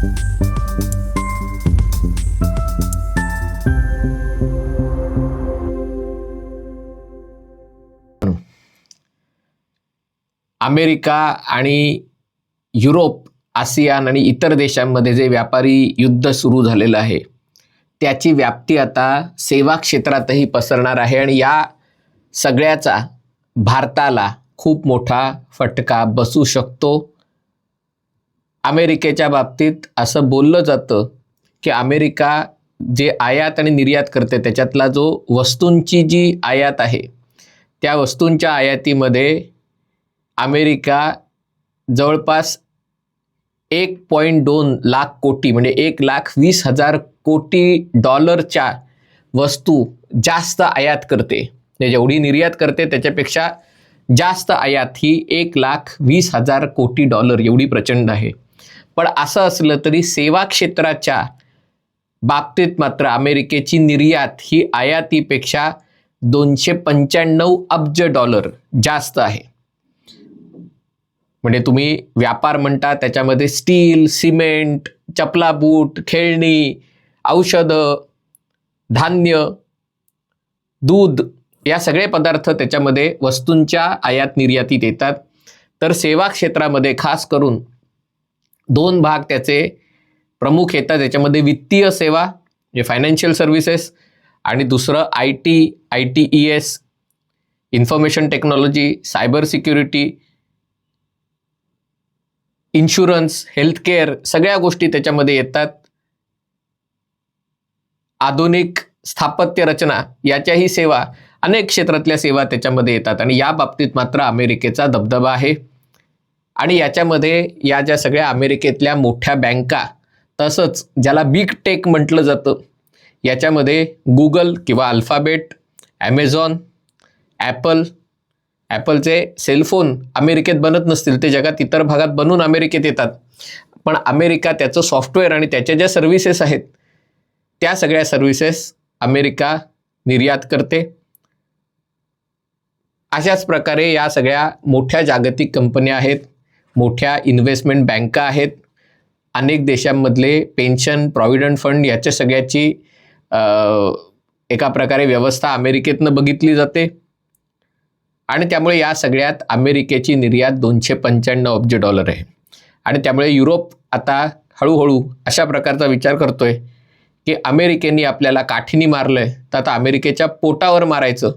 America आणि Europe ASEAN आणि इतर देशांमध्ये जे व्यापारी युद्ध सुरू झालेलं आहे त्याची व्याप्ती आता सेवा क्षेत्रातही पसरणार आहे आणि या सगळ्याचा भारताला खूप मोठा फटका बसू शकतो. अमेरिकेच्या बाबतीत असं बोललं जातं की अमेरिका जे आयात आणि निर्यात करते त्याच्यातला जो वस्तूंची जी आयात आहे त्या वस्तूंच्या आयातीमध्ये अमेरिका जवळपास एक पॉईंट दोन लाख कोटी म्हणजे एक लाख वीस हजार कोटी डॉलरच्या वस्तू जास्त आयात करते. म्हणजे जेवढी निर्यात करते त्याच्यापेक्षा जास्त आयात ही एक लाख वीस हजार कोटी डॉलर एवढी प्रचंड आहे. पण असं असलं तरी सेवा क्षेत्राच्या बाबतीत मात्र अमेरिकेची निर्यात ही आयातीपेक्षा दोनशे पंच्याण्णव अब्ज डॉलर जास्त आहे. म्हणजे तुम्ही व्यापार म्हणता त्याच्यामध्ये स्टील सिमेंट चपला बूट खेळणी औषधं धान्य दूध या सगळे पदार्थ त्याच्यामध्ये वस्तूंच्या आयात निर्यातीत येतात. तर सेवा क्षेत्रामध्ये खास करून दोन भाग त्याचे प्रमुख येतात. त्याच्यामध्ये वित्तीय सेवा म्हणजे फायनान्शियल सर्व्हिसेस आणि दुसरं I T I T E S information technology cyber security insurance healthcare सगळ्या गोष्टी त्याच्यामध्ये येतात. आधुनिक स्थापत्य रचना याच्याही सेवा अनेक क्षेत्रातल्या सेवा त्याच्यामध्ये येतात. आणि या बाबतीत मात्र अमेरिकेचा दबदबा आहे. आणि याच्यामध्ये या ज्या सगळ्या अमेरिकेतल्या मोठ्या बँका तसंच ज्याला बिग टेक म्हटलं जातं याच्यामध्ये गुगल किंवा अल्फाबेट ॲमेझॉन ॲपल ॲपलचे सेलफोन अमेरिकेत बनत नसतील. ते जगात इतर भागात बनून अमेरिकेत येतात. पण अमेरिका त्याचं सॉफ्टवेअर आणि त्याच्या ज्या सर्व्हिसेस आहेत त्या सगळ्या सर्व्हिसेस अमेरिका निर्यात करते. अशाच प्रकारे या सगळ्या मोठ्या जागतिक कंपन्या आहेत. मोठ्या इन्व्हेस्टमेंट बँका आहेत. अनेक देशांमधले पेन्शन प्रॉव्हिडंट फंड याच्या सगळ्याची एका प्रकारे व्यवस्था अमेरिकेतनं बघितली जाते. आणि त्यामुळे या सगळ्यात अमेरिकेची निर्यात दोनशे पंच्याण्णव अब्ज डॉलर आहे. आणि त्यामुळे युरोप आता हळूहळू अशा प्रकारचा विचार करतोय की अमेरिकेने आपल्याला काठीनी मारलंय. तर आता अमेरिकेच्या पोटावर मारायचं.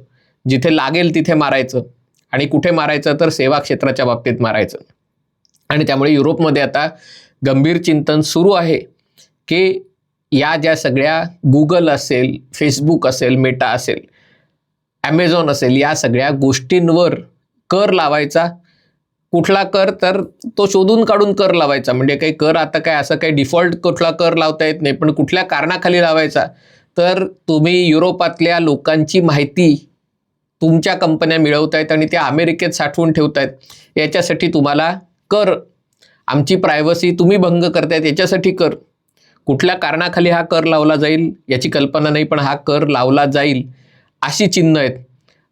जिथे लागेल तिथे मारायचं. आणि कुठे मारायचं तर सेवा क्षेत्राच्या बाबतीत मारायचं. आणि त्यामुळे युरोपमध्ये आता गंभीर चिंतन सुरू आहे की या ज्या सगळ्या गुगल असेल फेसबुक असेल मेटा असेल ॲमेझॉन असेल या सगळ्या गोष्टींवर कर लावायचा. कुठला कर? तर तो शोधून काढून कर लावायचा. म्हणजे काही कर आता काय असं काही डिफॉल्ट कुठला कर लावता येत नाही पण कुठल्या कारणाखाली लावायचा? तर तुम्ही युरोपातल्या लोकांची माहिती तुमच्या कंपन्या मिळवतायत आणि त्या अमेरिकेत साठवून ठेवतायत. याच्यासाठी तुम्हाला कर. आमची प्रायव्हसी तुम्ही भंग करतायत याच्यासाठी कर. कुठल्या कारणाखाली हा कर लावला जाईल याची कल्पना नाही पण हा कर लावला जाईल अशी चिन्ह आहेत.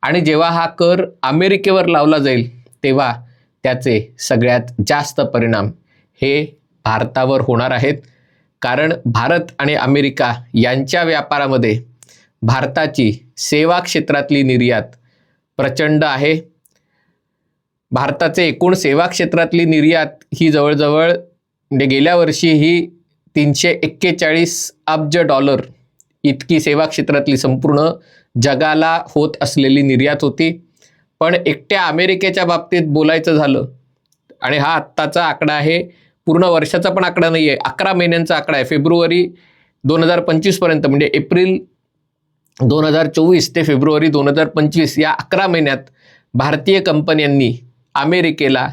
आणि जेव्हा हा कर अमेरिकेवर लावला जाईल तेव्हा त्याचे सगळ्यात जास्त परिणाम हे भारतावर होणार आहेत. कारण भारत आणि अमेरिका यांच्या व्यापारामध्ये भारताची सेवा क्षेत्रातली निर्यात प्रचंड आहे. भारताचे एकूण सेवा क्षेत्रातली निर्यात ही जवळजवळ म्हणजे गेल्या वर्षी ही तीनशे एक्केचाळीस अब्ज डॉलर इतकी सेवा क्षेत्रातली संपूर्ण जगाला होत असलेली निर्यात होती. पण एकट्या अमेरिकेच्या बाबतीत बोलायचं झालं आणि हा आत्ताचा आकडा आहे. पूर्ण वर्षाचा पण आकडा नाही आहे अकरा महिन्यांचा आकडा आहे. फेब्रुवारी दोन हजार पंचवीसपर्यंत म्हणजे एप्रिल दोन हजार चोवीस ते फेब्रुवारी दोन हजार पंचवीस या अकरा महिन्यात भारतीय कंपन्यांनी अमेरिकेला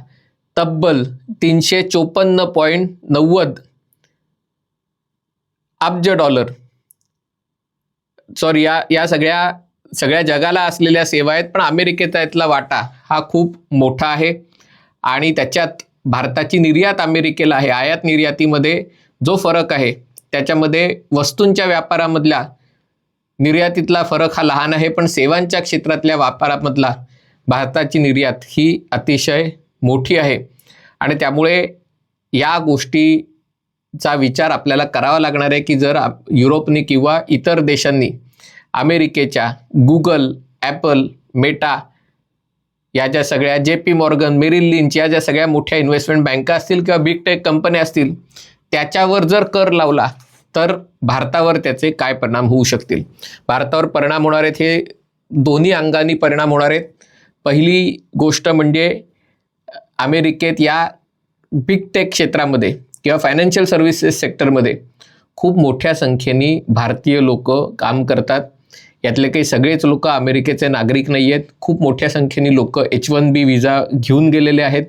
तब्बल तीनशे चोपन्न पॉईंट नव्वद अब्ज डॉलर. सॉरी या या सगळ्या सगळ्या जगाला असलेल्या सेवा आहेत पण अमेरिकेचा यातला वाटा हा खूप मोठा आहे. आणि त्याच्यात भारताची निर्यात अमेरिकेला आहे. आयात निर्यातीमध्ये जो फरक आहे त्याच्यामध्ये वस्तूंच्या व्यापारामधल्या निर्यातीतला फरक हा लहान आहे पण सेवांच्या क्षेत्रातल्या व्यापारामधला भारताची निर्यात ही अतिशय मोठी आहे. आणि त्यामुळे या गोष्टीचा विचार आपल्याला करावा लागणार आहे की जर आप- युरोपने किंवा इतर देशांनी अमेरिकेच्या गुगल ॲपल मेटा या ज्या सगळ्या J P Morgan Merrill lynch या ज्या सगळ्या मोठ्या इन्व्हेस्टमेंट बँका असतील किंवा बिग टेक कंपन्या असतील त्याच्यावर जर कर लावला तर भारतावर त्याचे काय परिणाम होऊ शकतील? भारतावर परिणाम होणार आहेत हे दोन्ही अंगाने परिणाम होणार आहेत. पहिली गोष्ट म्हणजे अमेरिकेत या बिग टेक क्षेत्रामध्ये किंवा फायनान्शियल सर्व्हिसेस सेक्टरमध्ये खूप मोठ्या संख्येने भारतीय लोक काम करतात. यातले काही सगळेच लोक अमेरिकेचे नागरिक नाही आहेत खूप मोठ्या संख्येने लोक एच वन बी विजा घेऊन गेलेले आहेत.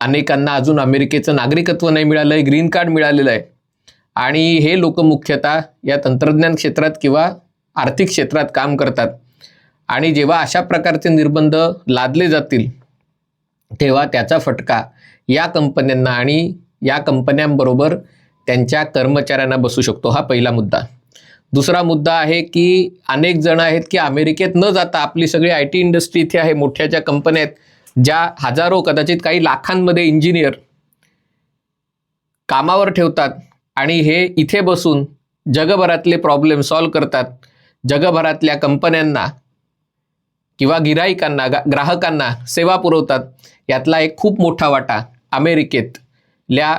अनेकांना अजून अमेरिकेचं नागरिकत्व नाही मिळालं आहे ग्रीन कार्ड मिळालेलं आहे. आणि हे लोक मुख्यतः या तंत्रज्ञान क्षेत्रात किंवा आर्थिक क्षेत्रात काम करतात. आणि जेव्हा अशा प्रकारचे निर्बंध लादले जातील तेव्हा त्याचा फटका या कंपन्यांना आणि या कंपन्यांबरोबर त्यांच्या कर्मचाऱ्यांना बसू शकतो. हा पहिला मुद्दा. दुसरा मुद्दा आहे की अनेक जण आहेत की अमेरिकेत न जाता आपली सगळी आय टी इंडस्ट्री इथे आहे मोठ्या ज्या कंपन्या आहेत ज्या हजारो कदाचित काही लाखांमध्ये इंजिनियर कामावर ठेवतात आणि हे इथे बसून जगभरातले प्रॉब्लेम सॉल्व करतात. जगभरातल्या कंपन्यांना किंवा गिराईकांना गा ग्राहकांना सेवा पुरवतात यातला एक खूप मोठा वाटा अमेरिकेतल्या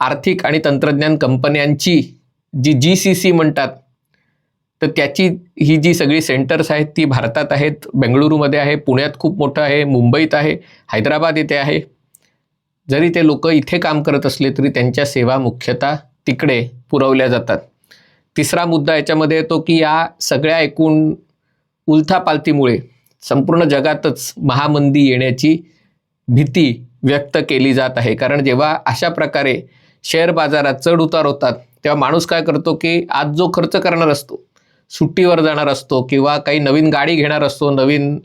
आर्थिक आणि तंत्रज्ञान कंपन्यांची जी जी सी सी म्हणतात तर त्याची ही जी सगळी सेंटर्स आहेत ती भारतात आहेत बेंगळुरूमध्ये आहे पुण्यात खूप मोठं आहे मुंबईत आहे हैदराबाद येथे आहे. जरी ते लोक इथे काम करत असले तरी त्यांच्या सेवा मुख्यतः तिकडे पुरवल्या जातात. तिसरा मुद्दा याच्यामध्ये येतो की या सगळ्या एकूण उलथापालथीमुळे संपूर्ण जगातच महामंदी येण्याची भीती व्यक्त केली जात आहे. कारण जेव्हा अशा प्रकारे शेअर बाजारात चढ उतार होतात तेव्हा माणूस काय करतो की आज जो खर्च करणार असतो सुट्टीवर जाणार असतो किंवा काही नवीन गाडी घेणार असतो नवीन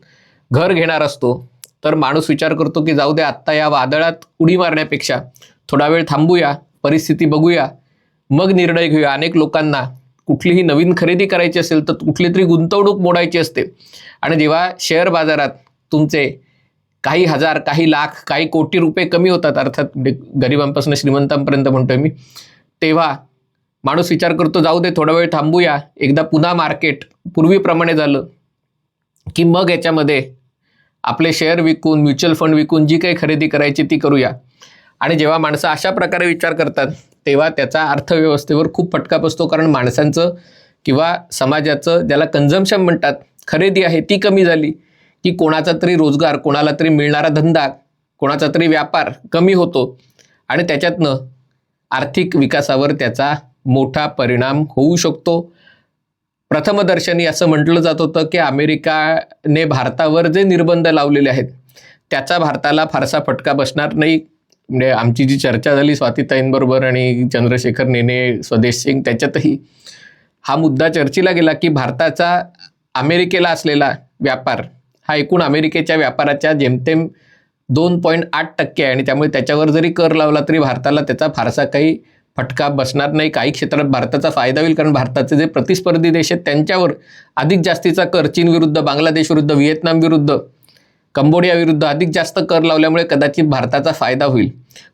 घर घेणार असतो तर माणूस विचार करतो की जाऊ दे आत्ता या वादळात उडी मारण्यापेक्षा थोडा वेळ थांबूया परिस्थिती बघूया मग निर्णय घेऊया. अनेक लोकांना कुठलीही नवीन खरेदी करायची असेल तर कुठली तरी गुंतवणूक मोडायची असते. आणि जेव्हा शेअर बाजारात तुमचे काही हजार काही लाख काही कोटी रुपये कमी होतात अर्थात म्हणजे गरिबांपासून श्रीमंतांपर्यंत म्हणतोय मी तेव्हा माणूस विचार करतो जाऊ दे थोडा वेळ थांबूया. एकदा पुन्हा मार्केट पूर्वीप्रमाणे झालं की मग याच्यामध्ये आपले शेअर विकून म्युच्युअल फंड विकून जी काही खरेदी करायची ती करूया. आणि जेव्हा माणसं अशा प्रकारे विचार करतात तेव्हा त्याचा अर्थव्यवस्थेवर खूप फटका बसतो. कारण माणसांचं किंवा समाजाचं ज्याला कन्झम्शन म्हणतात खरेदी आहे ती कमी झाली की कोणाचा तरी रोजगार कोणाला तरी मिळणारा धंदा कोणाचा तरी व्यापार कमी होतो. आणि त्याच्यातनं आर्थिक विकासावर त्याचा मोठा परिणाम होऊ शकतो. प्रथमदर्शनी असं म्हटलं जात होतं की अमेरिकाने भारतावर जे निर्बंध लावलेले आहेत त्याचा भारताला फारसा फटका बसणार नाही. म्हणजे आमची जी चर्चा झाली स्वातीताईंबरोबर आणि चंद्रशेखर नेने स्वदेश सिंग त्याच्यातही हा मुद्दा चर्चेला गेला की भारताचा अमेरिकेला असलेला व्यापार हा एकूण अमेरिकेच्या व्यापाराच्या जेमतेम दोन पॉईंट आठ टक्के आहे आणि त्यामुळे त्याच्यावर जरी कर लावला तरी भारताला त्याचा फारसा काही फटका बसणार नाही. काही क्षेत्रात भारताचा फायदा होईल कारण भारताचे जे प्रतिस्पर्धी देश आहेत त्यांच्यावर अधिक जास्तीचा कर चीन विरुद्ध बांगलादेश विरुद्ध व्हिएतनाम विरुद्ध कंबोडिया विरुद्ध अधिक जास्त कर लावल्यामुळे कदाचित भारताचा फायदा होईल.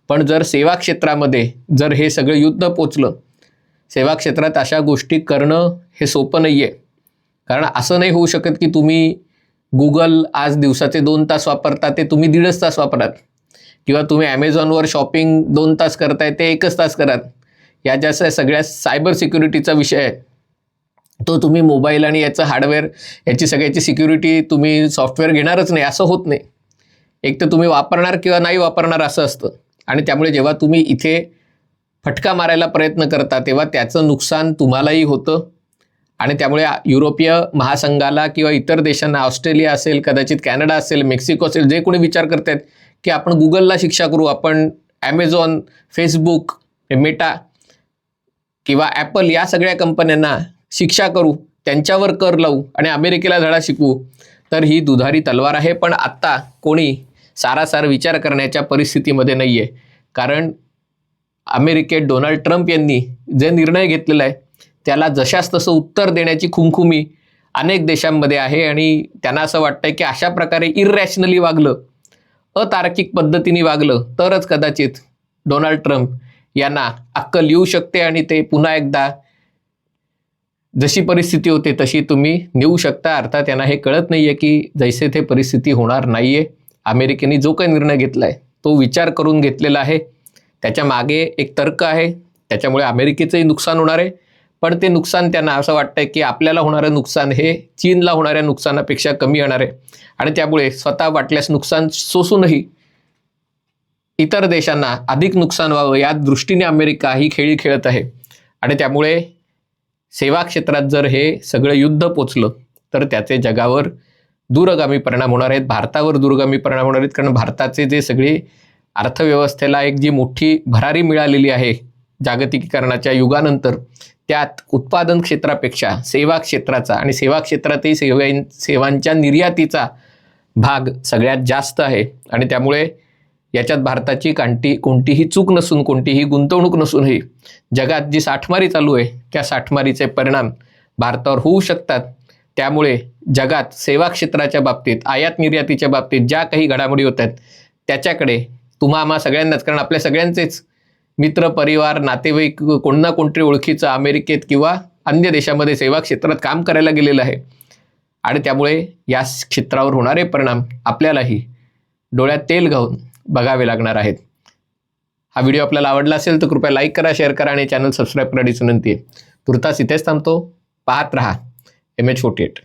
पण जर सेवा क्षेत्रामध्ये जर हे सगळं युद्ध पोचलं सेवा क्षेत्रात अशा गोष्टी करणं हे सोपं नाही आहे कारण असं नाही होऊ शकत की तुम्ही गुगल आज दिवसाचे दोन तास वापरता ते तुम्ही दीडच तास वापरात किंवा तुम्ही ॲमेझॉनवर शॉपिंग दोन तास करताय ते एकच तास करात या ज्या सगळ्या सायबर सिक्युरिटीचा विषय आहे तो तुम्ही मोबाईल आणि याचं हार्डवेअर याची सगळ्याची सिक्युरिटी तुम्ही सॉफ्टवेअर घेणारच नाही असं होत नाही. एक तर तुम्ही वापरणार किंवा नाही वापरणार असं असतं. आणि त्यामुळे जेव्हा तुम्ही इथे फटका मारायला प्रयत्न करता तेव्हा त्याचं नुकसान तुम्हालाही होतं. आणि त्यामुळे युरोपीय महासंघाला किंवा इतर देशांना ऑस्ट्रेलिया असेल कदाचित कॅनडा असेल मेक्सिको असेल जे कोणी विचार करतायत की आपण गुगलला शिक्षा करू आपण ॲमेझॉन फेसबुक मेटा किंवा ॲपल या सगळ्या कंपन्यांना शिक्षा करू त्यांच्यावर कर लावू आणि अमेरिकेला धडा शिकवू तर ही दुधारी तलवार आहे. पण आत्ता कोणी सारासार विचार करण्याच्या परिस्थितीमध्ये नाही आहे कारण अमेरिकेत डोनाल्ड ट्रम्प यांनी जे निर्णय घेतलेला आहे त्याला जशास तसं उत्तर देण्याची खुमखुमी अनेक देशांमध्ये आहे आणि त्यांना असं वाटतंय की अशा प्रकारे इरॅशनली वागलं अतार्किक पद्धतीने वागलं तरच कदाचित डोनाल्ड ट्रम्प यांना अक्कल येऊ शकते आणि ते पुन्हा एकदा जशी परिस्थिती होते तशी तुम्ही नेऊ शकता. अर्थात यांना हे कळत नाही आहे की जैसे ते परिस्थिती होणार नाही आहे अमेरिकेने जो काही निर्णय घेतला आहे तो विचार करून घेतलेला आहे. त्याच्यामागे एक तर्क आहे. त्याच्यामुळे अमेरिकेचंही नुकसान होणार आहे. पण ते नुकसान त्यांना असं वाटतंय की आपल्याला होणारं नुकसान हे चीनला होणाऱ्या नुकसानापेक्षा कमी येणार आहे. आणि त्यामुळे स्वतः वाटल्यास नुकसान सोसूनही इतर देशांना अधिक नुकसान व्हावं या दृष्टीने अमेरिका ही खेळी खेळत आहे. आणि त्यामुळे सेवा क्षेत्रात जर हे सगळं युद्ध पोचलं तर त्याचे जगावर दूरगामी परिणाम होणार आहेत. भारतावर दूरगामी परिणाम होणार आहेत. कारण भारताचे जे सगळे अर्थव्यवस्थेला एक जी मोठी भरारी मिळालेली आहे जागतिकीकरणाच्या युगानंतर त्यात उत्पादन क्षेत्रापेक्षा सेवा क्षेत्राचा आणि सेवा क्षेत्रातही सेवा सेवांच्या निर्यातीचा भाग सगळ्यात जास्त आहे. आणि त्यामुळे याच्यात भारताची कांटी कोणतीही चूक नसून कोणतीही गुंतवणूक नसूनही जगात जी साठमारी चालू आहे त्या साठमारीचे परिणाम भारतावर होऊ शकतात. त्यामुळे जगात सेवा क्षेत्राच्या बाबतीत आयात निर्यातीच्या बाबतीत ज्या काही घडामोडी होत आहेत त्याच्याकडे तुम्हा आम्हा सगळ्यांनाच कारण आपल्या सगळ्यांचेच मित्र परिवार नातेवाईक कोण ना कोणतरी ओळखीचं अमेरिकेत किंवा अन्य देशामध्ये सेवा क्षेत्रात काम करायला गेलेलं आहे. आणि त्यामुळे या क्षेत्रावर होणारे परिणाम आपल्यालाही डोळ्यात तेल घालून बघावे लागणार आहेत. हा व्हिडिओ आपल्याला आवडला असेल तर कृपया लाईक करा शेअर करा आणि चॅनल सबस्क्राईब करण्याची विनंती आहे. तुर्तास इथेच थांबतो. पाहत रहा. M H forty eight